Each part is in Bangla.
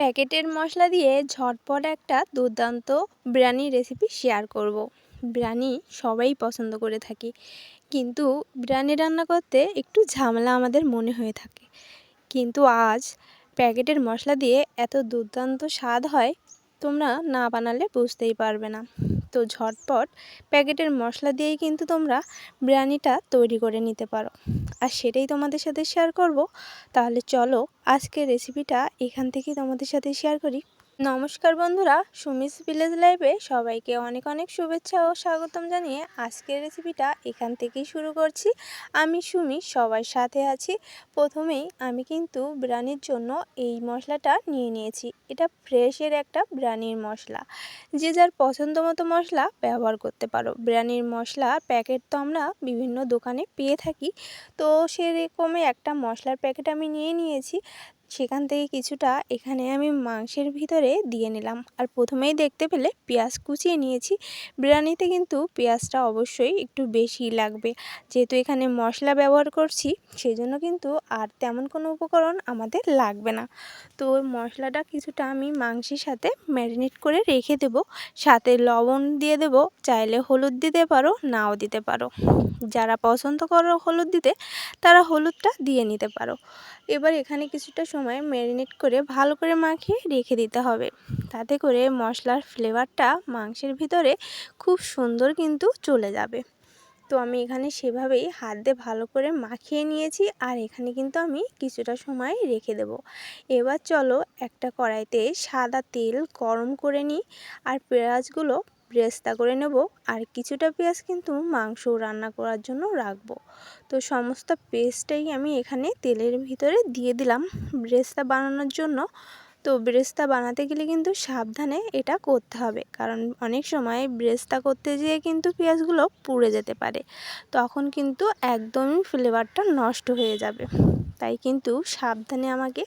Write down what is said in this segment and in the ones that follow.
প্যাকেটের মশলা দিয়ে ঝটপট একটা দুর্দান্ত বিরিয়ানি রেসিপি শেয়ার করব। বিরিয়ানি সবাই পছন্দ করে থাকি, কিন্তু বিরিয়ানি রান্না করতে একটু ঝামেলা আমাদের মনে হয়ে থাকে। কিন্তু আজ প্যাকেটের মশলা দিয়ে এত দুর্দান্ত স্বাদ হয়, তোমরা না বানালে বুঝতেই পারবে না। তো ঝটপট প্যাকেটের মশলা দিয়েই কিন্তু তোমরা বিরিয়ানিটা তৈরি করে নিতে পারো। আর সেটাই তোমাদের সাথে শেয়ার করব। তাহলে চলো আজকে রেসিপিটা এখান থেকে তোমাদের সাথে শেয়ার করি। নমস্কার বন্ধুরা, সুমিস ভিলেজ লাইভে সবাইকে অনেক অনেক শুভেচ্ছা ও স্বাগতম জানিয়ে আজকের রেসিপিটা এখান থেকেই শুরু করছি। আমি সুমি সবার সাথে আছি। প্রথমেই আমি কিন্তু বিরিয়ানির জন্য এই মশলাটা নিয়ে নিয়েছি। এটা ফ্রেশের একটা বিরিয়ানির মশলা। যে যার পছন্দ মতো মশলা ব্যবহার করতে পারো। বিরিয়ানির মশলা প্যাকেট তো আমরা বিভিন্ন দোকানে পেয়ে থাকি। তো সেরকমই একটা মশলার প্যাকেট আমি নিয়ে নিয়েছি। সেখান থেকে কিছুটা এখানে আমি মাংসের ভিতরে দিয়ে নিলাম। আর প্রথমেই দেখতে পেলে পেঁয়াজ কুচিয়ে নিয়েছি। বিরিয়ানিতে কিন্তু পেঁয়াজটা অবশ্যই একটু বেশি লাগবে। যেহেতু এখানে মশলা ব্যবহার করছি সেই জন্য কিন্তু আর তেমন কোনো উপকরণ আমাদের লাগবে না। তো মশলাটা কিছুটা আমি মাংসের সাথে ম্যারিনেট করে রেখে দেব। সাথে লবণ দিয়ে দেব। চাইলে হলুদ দিতে পারো, নাও দিতে পারো। যারা পছন্দ করো হলুদ দিতে, তারা হলুদটা দিয়ে নিতে পারো। এবার এখানে কিছুটা সময় ম্যারিনেট করে ভালো করে মাখিয়ে রেখে দিতে হবে। তাতে করে মশলার ফ্লেভারটা মাংসের ভিতরে খুব সুন্দর কিন্তু চলে যাবে। তো আমি এখানে সেভাবেই হাত দিয়ে ভালো করে মাখিয়ে নিয়েছি আর এখানে কিন্তু আমি কিছুটা সময় রেখে দেব। এবার চলো একটা কড়াইতে সাদা তেল গরম করে নিই আর পেঁয়াজগুলো ব্রেস্তা করে নেব আর কিছুটা পেঁয়াজ কিন্তু মাংস রান্না করার জন্য রাখব। তো সমস্ত পেস্টটাই আমি এখানে তেলের ভিতরে দিয়ে দিলাম ব্রেস্তা বানানোর জন্য। তো ব্রেস্তা বানাতে গেলে কিন্তু সাবধানে এটা করতে হবে কারণ অনেক সময় ব্রেস্তা করতে যেয়ে কিন্তু পেঁয়াজগুলো পুড়ে যেতে পারে। তখন কিন্তু একদমই ফ্লেভারটা নষ্ট হয়ে যাবে। তাই কিন্তু সাবধানে আমাকে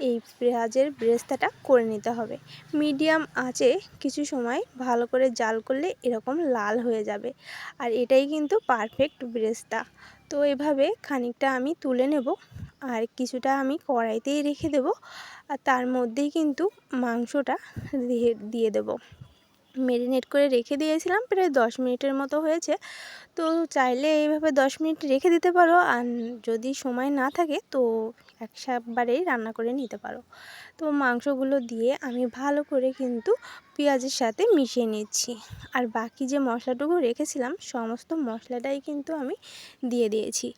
এই পেঁয়াজের ব্রেস্তাটা করে নিতে হবে। মিডিয়াম আঁচে কিছু সময় ভালো করে জাল করলে এরকম লাল হয়ে যাবে। আর এটাই কিন্তু পারফেক্ট ব্রেস্তা। তো এভাবে খানিকটা আমি তুলে নেব আর কিছুটা আমি কড়াইতেই রেখে দেব। আর তার মধ্যেই কিন্তু মাংসটা দিয়ে দিয়ে দেবো। মেরিনেট করে রেখে দিয়েছিলাম, প্রায় দশ মিনিটের মতো হয়েছে। তো চাইলে এইভাবে দশ মিনিট রেখে দিতে পারো, আর যদি সময় না থাকে তো একসাবারেই রান্না করে নিতে পারো। তো মাংসগুলো দিয়ে আমি ভালো করে কিন্তু পেঁয়াজের সাথে মিশিয়ে নিচ্ছি। আর বাকি যে মশলাটুকু রেখেছিলাম, সমস্ত মশলাটাই কিন্তু আমি দিয়ে দিয়েছি।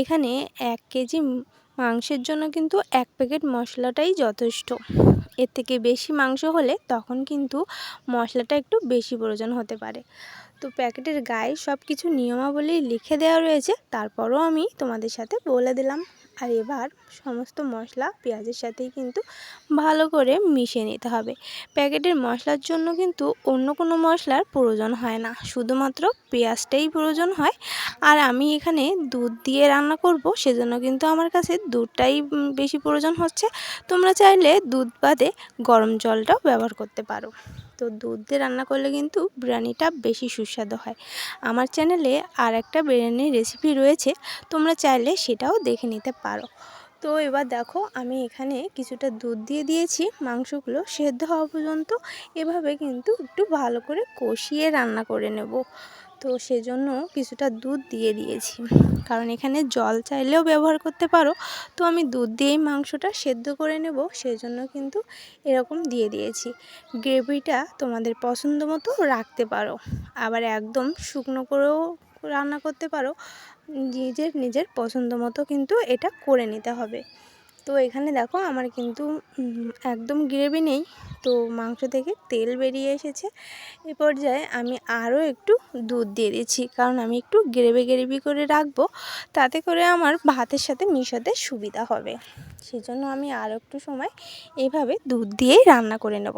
এখানে এক কেজি মাংসের জন্য কিন্তু এক প্যাকেট মশলাটাই যথেষ্ট। এর থেকে বেশি মাংস হলে তখন কিন্তু মশলাটা একটু বেশি প্রয়োজন হতে পারে। তো প্যাকেটের গায়ে সব কিছু নিয়মাবলী লিখে দেওয়া রয়েছে, তারপরও আমি তোমাদের সাথে বলে দিলাম। আর এবার সমস্ত মশলা পেঁয়াজের সাথেই কিন্তু ভালো করে মিশিয়ে নিতে হবে। প্যাকেটের মশলার জন্য কিন্তু অন্য কোনো মশলার প্রয়োজন হয় না। শুধুমাত্র পেঁয়াজটাই প্রয়োজন হয়। আর আমি এখানে দুধ দিয়ে রান্না করব, সেজন্য কিন্তু আমার কাছে দুধটাই বেশি প্রয়োজন হচ্ছে। তোমরা চাইলে দুধ বাদে গরম জলটাও ব্যবহার করতে পারো। তো দুধ দিয়ে রান্না করলে কিন্তু বিরিয়ানিটা বেশি সুস্বাদু হয়। আমার চ্যানেলে আর একটা বিরিয়ানির রেসিপি রয়েছে, তোমরা চাইলে সেটাও দেখে নিতে পারো তো এবার দেখো আমি এখানে কিছুটা দুধ দিয়ে দিয়েছি, মাংসগুলো সেদ্ধ হওয়া পর্যন্ত। এভাবে কিন্তু একটু ভালো করে কষিয়ে রান্না করে নেব। তো সেজন্য কিছুটা দুধ দিয়ে দিয়েছি। কারণ এখানে জল চাইলেও ব্যবহার করতে পারো। তো আমি দুধ দিয়েই মাংসটা সেদ্ধ করে নেব সেই জন্য কিন্তু এরকম দিয়ে দিয়েছি। গ্রেভিটা তোমাদের পছন্দ মতো রাখতে পারো। আবার একদম শুকনো করেও রান্না করতে পারো। নিজের নিজের পছন্দ মতো কিন্তু এটা করে নিতে হবে। তো এখানে দেখো আমার কিন্তু একদম গ্রেভি নেই। তো মাংস থেকে তেল বেরিয়ে এসেছে। এ পর্যায়ে আমি আরও একটু দুধ দিয়ে দিচ্ছি। কারণ আমি একটু গ্রেভি গ্রেভি করে রাখব। তাতে করে আমার ভাতের সাথে মিশাতে সুবিধা হবে। সেজন্য আমি আরও একটু সময় এইভাবে দুধ দিয়েই রান্না করে নেব।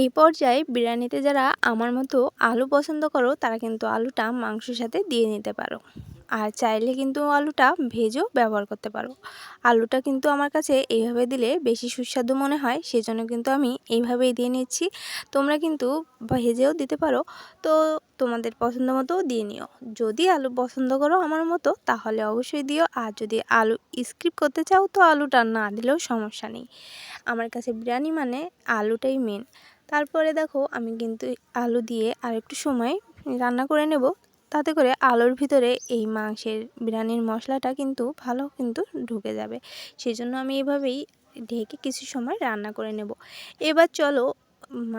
এই পর্যায়ে বিরিয়ানিতে যারা আমার মতো আলু পছন্দ করো, তারা কিন্তু আলুটা মাংসের সাথে দিয়ে নিতে পারো। আর চাইলে কিন্তু আলুটা ভেজেও ব্যবহার করতে পারো। আলুটা কিন্তু আমার কাছে এইভাবে দিলে বেশি সুস্বাদু মনে হয়, সেজন্য কিন্তু আমি এইভাবেই দিয়ে নিচ্ছি। তোমরা কিন্তু ভেজেও দিতে পারো, তো তোমাদের পছন্দ মতো দিয়ে নিও। যদি আলু পছন্দ করো আমার মতো, তাহলে অবশ্যই দিও। আর যদি আলু স্কিপ করতে চাও, তো আলুটা না দিলেও সমস্যা নেই। আমার কাছে বিরিয়ানি মানে আলুটাই মেন তারপরে দেখো আমি কিন্তু আলু দিয়ে আর একটু সময় রান্না করে নেব। তাতে করে আলুর ভিতরে এই মাংসের বিরিয়ানির মশলাটা কিন্তু ভালো কিন্তু ঢুকে যাবে। সেই জন্য আমি এভাবেই ঢেকে কিছু সময় রান্না করে নেব। এবার চলো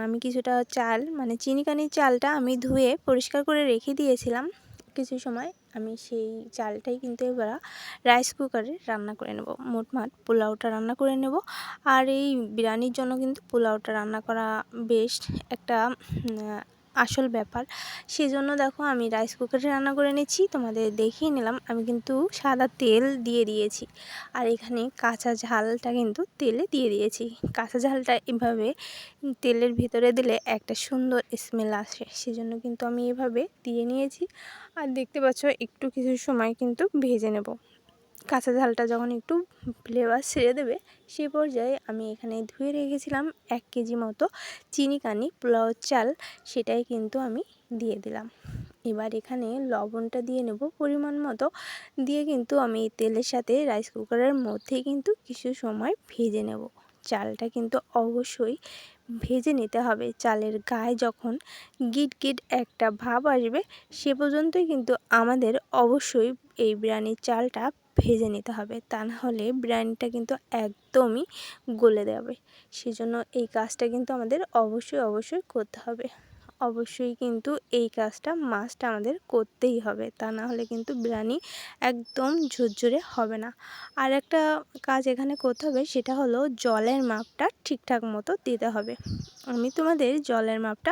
আমি কিছুটা চাল মানে চিনিকানির চালটা আমি ধুয়ে পরিষ্কার করে রেখে দিয়েছিলাম কিছু সময়। আমি সেই চালটাই কিন্তু এবার রাইস কুকারে রান্না করে নেব। মোটমাট পোলাওটা রান্না করে নেব। আর এই বিরিয়ানির জন্য কিন্তু পোলাওটা রান্না করা বেস্ট একটা আসল ব্যাপার। সেজন্য দেখো আমি রাইস কুকারে রান্না করে নিচ্ছি, তোমাদের দেখিয়ে নিলাম। আমি কিন্তু সাদা তেল দিয়ে দিয়েছি। আর এখানে কাঁচা ঝালটা কিন্তু তেলে দিয়ে দিয়েছি। কাঁচা ঝালটা এভাবে তেলের ভিতরে দিলে একটা সুন্দর স্মেল আসে। সেজন্য কিন্তু আমি এভাবে দিয়ে নিয়েছি। আর দেখতে পাচ্ছ, একটু কিছু সময় কিন্তু ভেজে নেব। কাঁচা ঝালটা যখন একটু ফ্লেভার ছেড়ে দেবে, সে পর্যায়ে আমি এখানে ধুয়ে রেখেছিলাম এক কেজি মতো চিনি কানি পোলাও চাল, সেটাই কিন্তু আমি দিয়ে দিলাম। এবার এখানে লবণটা দিয়ে নেব পরিমাণ মতো। দিয়ে কিন্তু আমি তেলের সাথে রাইস কুকারের মধ্যে কিন্তু কিছু সময় ভেজে নেব। চালটা কিন্তু অবশ্যই ভেজে নিতে হবে। চালের গায়ে যখন গিট গিট একটা ভাব আসবে, সে পর্যন্তই কিন্তু আমাদের অবশ্যই এই বিরিয়ানির চালটা ভেজে নিতে হবে। তা নাহলে বিরিয়ানিটা কিন্তু একদমই গলে দেবে সেজন্য এই কাজটা কিন্তু আমাদের অবশ্যই অবশ্যই করতে হবে। অবশ্যই কিন্তু এই কাজটা মাস্ট আমাদের করতেই হবে। তা না হলে কিন্তু বিরিয়ানি একদম ঝরঝরে হবে না। আর একটা কাজ এখানে করতে হবে, সেটা হলো জলের মাপটা ঠিকঠাক মতো দিতে হবে। আমি তোমাদের জলের মাপটা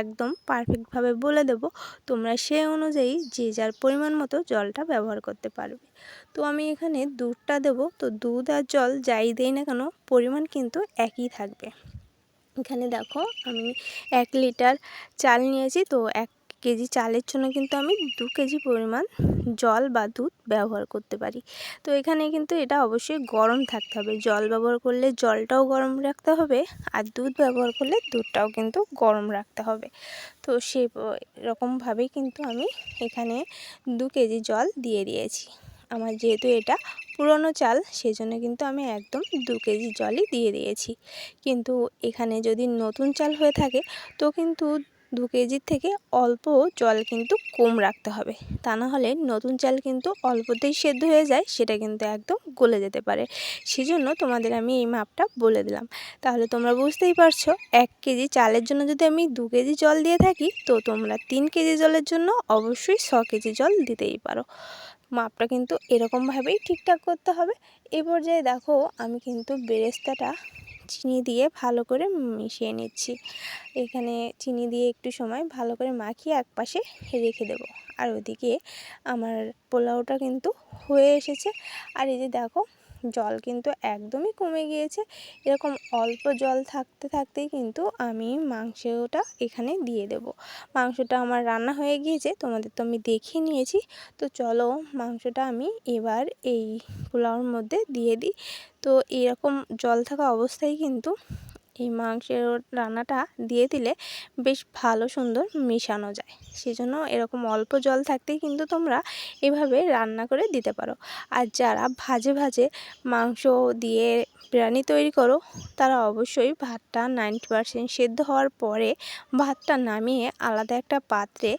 একদম পারফেক্টভাবে বলে দেব। তোমরা সে অনুযায়ী যে যার পরিমাণ মতো জলটা ব্যবহার করতে পারবে। তো আমি এখানে দুধটা দেব। তো দুধ আর জল যাই দেই না কেন, পরিমাণ কিন্তু একই থাকবে। এখানে দেখো আমি এক লিটার চাল নিয়েছি। তো এক কেজি চালের জন্য কিন্তু আমি দু কেজি পরিমাণ জল বা দুধ ব্যবহার করতে পারি। তো এখানে কিন্তু এটা অবশ্যই গরম থাকতে হবে। জল ব্যবহার করলে জলটাও গরম রাখতে হবে আর দুধ ব্যবহার করলে দুধটাও কিন্তু গরম রাখতে হবে। তো সে রকমভাবেই কিন্তু আমি এখানে দু কেজি জল দিয়ে দিয়েছি। আমার যেহেতু এটা পুরনো চাল, সেজন্য কিন্তু আমি একদম দু কেজি জলই দিয়ে দিয়েছি। কিন্তু এখানে যদি নতুন চাল হয়ে থাকে, তো কিন্তু দু কেজির থেকে অল্প জল কিন্তু কম রাখতে হবে। তা না হলে নতুন চাল কিন্তু অল্পতেই সেদ্ধ হয়ে যায়, সেটা কিন্তু একদম গলে যেতে পারে। সেজন্য তোমাদের আমি এই মাপটা বলে দিলাম। তাহলে তোমরা বুঝতেই পারছ, এক কেজি চালের জন্য যদি আমি দু কেজি জল দিয়ে থাকি, তো তোমরা তিন কেজি জলের জন্য অবশ্যই ছ কেজি জল দিতেই পারো। মাপটা কিন্তু এরকমভাবেই ঠিকঠাক করতে হবে। এ পর্যায়ে দেখো আমি কিন্তু বেরেস্তাটা চিনি দিয়ে ভালো করে মিশিয়ে নিচ্ছি। এখানে চিনি দিয়ে একটু সময় ভালো করে মাখিয়ে এক পাশে রেখে দেব। আর ওদিকে আমার পোলাওটা কিন্তু হয়ে এসেছে। আর এই যে দেখো জল কিন্তু একদমই কমে গিয়েছে। এরকম অল্প জল থাকতে থাকতেই কিন্তু আমি মাংসটা এখানে দিয়ে দেব। মাংসটা আমার রান্না হয়ে গিয়েছে, তোমাদের তো আমি দেখিয়ে নিয়েছি। তো চলো মাংসটা আমি এবার এই পোলাওর মধ্যে দিয়ে দিই। তো এরকম জল থাকা অবস্থায় কিন্তু এই মাংসের রান্নাটা দিয়ে দিলে বেশ ভালো সুন্দর মেশানো যায়। সেজন্য এরকম অল্প জল থাকতেই কিন্তু তোমরা এভাবে রান্না করে দিতে পারো। আর যারা ভাজে ভাজে মাংস দিয়ে বিরিয়ানি তৈরি করো, তারা অবশ্যই ভাতটা নাইনটি পারসেন্ট সেদ্ধ হওয়ার পরে ভাতটা নামিয়ে আলাদা একটা পাত্রে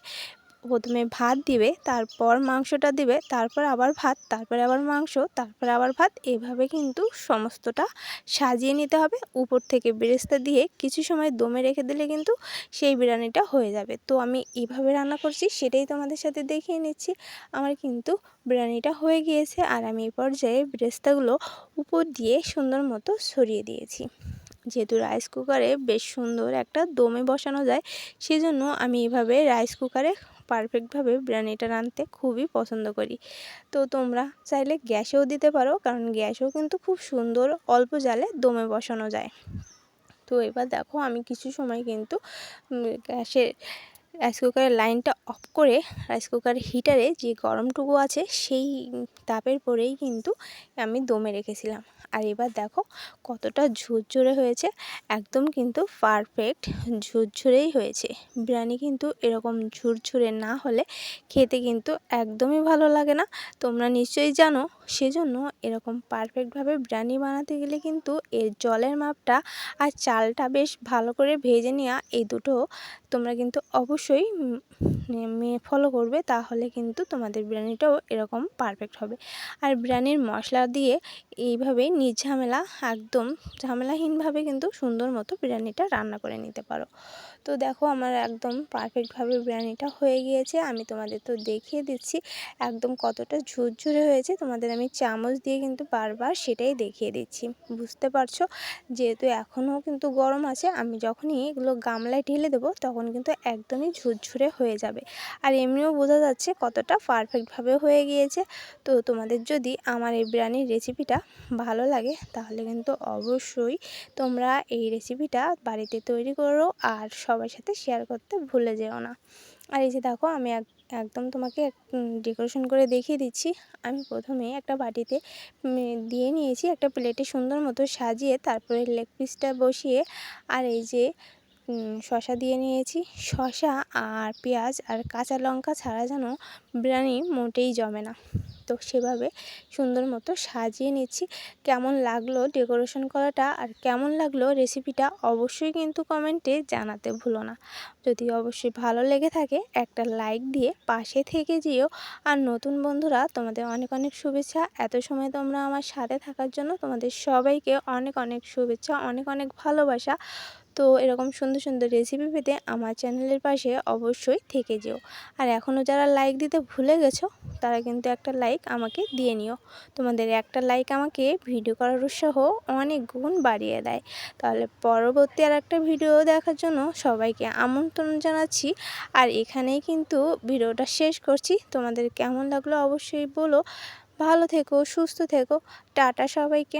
প্রথমে ভাত দিবে, তারপর মাংসটা দিবে, তারপর আবার ভাত, তারপরে আবার মাংস, তারপরে আবার ভাত। এভাবে কিন্তু সমস্তটা সাজিয়ে নিতে হবে। উপর থেকে বেরেস্তা দিয়ে কিছু সময় দমে রেখে দিলে কিন্তু সেই বিরিয়ানিটা হয়ে যাবে। তো আমি এভাবে রান্না করছি, সেটাই তোমাদের সাথে দেখিয়ে নিচ্ছি। আমার কিন্তু বিরিয়ানিটা হয়ে গিয়েছে আর আমি এই পর্যায়ে বেরেস্তাগুলো উপর দিয়ে সুন্দর মতো সরিয়ে দিয়েছি। যেহেতু রাইস কুকারে বেশ সুন্দর একটা দমে বসানো যায়, সেজন্য আমি এভাবে রাইস কুকারে পারফেক্টভাবে বিরিয়ানিটা রাঁধতে খুবই পছন্দ করি। তো তোমরা চাইলে গ্যাসেও দিতে পারো, কারণ গ্যাসেও কিন্তু খুব সুন্দর অল্প জালে দমে বসানো যায়। তো এবার দেখো আমি কিছু সময় কিন্তু গ্যাসের রাইস কুকারের লাইনটা অফ করে রাইস কুকার হিটারে যে গরমটুকু আছে, সেই তাপের পরেই কিন্তু আমি দমে রেখেছিলাম। আর এবার দেখো কতটা ঝুরঝুরে হয়েছে, একদম কিন্তু পারফেক্ট ঝুরঝুরেই হয়েছে। বিরিয়ানি কিন্তু এরকম ঝুরঝুরে না হলে খেতে কিন্তু একদমই ভালো লাগে না। তোমরা নিশ্চয়ই জানো সেজন্য এরকম পারফেক্টভাবে বিরিয়ানি বানাতে গেলে কিন্তু এর জলের মাপটা আর চালটা বেশ ভালো করে ভেজে নেওয়া এই দুটো তোমরা কিন্তু অবশ্যই ফলো করবে তাহলে কিন্তু তোমাদের বিরিয়ানিটাও এরকম পারফেক্ট হবে। আর বিরিয়ানির মশলা দিয়ে এইভাবেই নির্ঝামেলা একদম ঝামেলাহীনভাবে কিন্তু সুন্দর মতো বিরিয়ানিটা রান্না করে নিতে পারো। তো দেখো আমার একদম পারফেক্টভাবে বিরিয়ানিটা হয়ে গিয়েছে। আমি তোমাদের তো দেখিয়ে দিচ্ছি একদম কতটা ঝুরঝুরে হয়েছে। তোমাদের আমি চামচ দিয়ে কিন্তু বারবার সেটাই দেখিয়ে দিচ্ছি। বুঝতে পারছ? যেহেতু এখনও কিন্তু গরম আছে, আমি যখনই এগুলো গামলায় ঢেলে দেবো তখন কিন্তু একদমই ঝুরঝুরে হয়ে যাবে। আর এমনিও বোঝা যাচ্ছে কতটা পারফেক্টভাবে হয়ে গিয়েছে। তো তোমাদের যদি আমার এই বিরিয়ানির রেসিপিটা ভালো লাগে তাহলে কিন্তু অবশ্যই তোমরা এই রেসিপিটা বাড়িতে তৈরি করো। আর সবার সাথে শেয়ার করতে ভুলে যেও না। আর এই যে দেখো, আমি একদম তোমাকে ডেকোরেশন করে দেখিয়ে দিচ্ছি। আমি প্রথমে একটা বাটিতে দিয়ে নিয়েছি একটা প্লেটে সুন্দর মতো সাজিয়ে, তারপরে লেগ পিসটা বসিয়ে, আর এই যে শশা দিয়ে নিয়েছি। শশা আর পেঁয়াজ আর কাঁচা লঙ্কা ছাড়া যেন বিরিয়ানি মোটেই জমে না। তো সেভাবে সুন্দর মতো সাজিয়ে নিচ্ছি। কেমন লাগল ডেকোরেশন করাটা আর কেমন লাগল রেসিপিটা অবশ্যই কিন্তু কমেন্টে জানাতে ভুলো না। যদি অবশ্যই ভালো লেগে থাকে একটা লাইক দিয়ে পাশে থেকে যেও। আর নতুন বন্ধুরা, তোমাদের অনেক অনেক শুভেচ্ছা। এত সময় তোমরা আমার সাথে থাকার জন্য তোমাদের সবাইকে অনেক অনেক শুভেচ্ছা, অনেক অনেক ভালোবাসা। তো এরকম সুন্দর সুন্দর রেসিপি পেতে আমার চ্যানেলের পাশে অবশ্যই থেকে যেও। আর এখনও যারা লাইক দিতে ভুলে গেছো, তারা কিন্তু একটা লাইক আমাকে দিয়ে নিও। তোমাদের একটা লাইক আমাকে ভিডিও করার উৎসাহ অনেক গুণ বাড়িয়ে দেয়। তাহলে পরবর্তী আর একটা ভিডিও দেখার জন্য সবাইকে আমন্ত্রণ জানাচ্ছি। আর এখানেই কিন্তু ভিডিওটা শেষ করছি। তোমাদের কেমন লাগল অবশ্যই বলো। ভালো থেকো, সুস্থ থেকো। টাটা সবাইকে।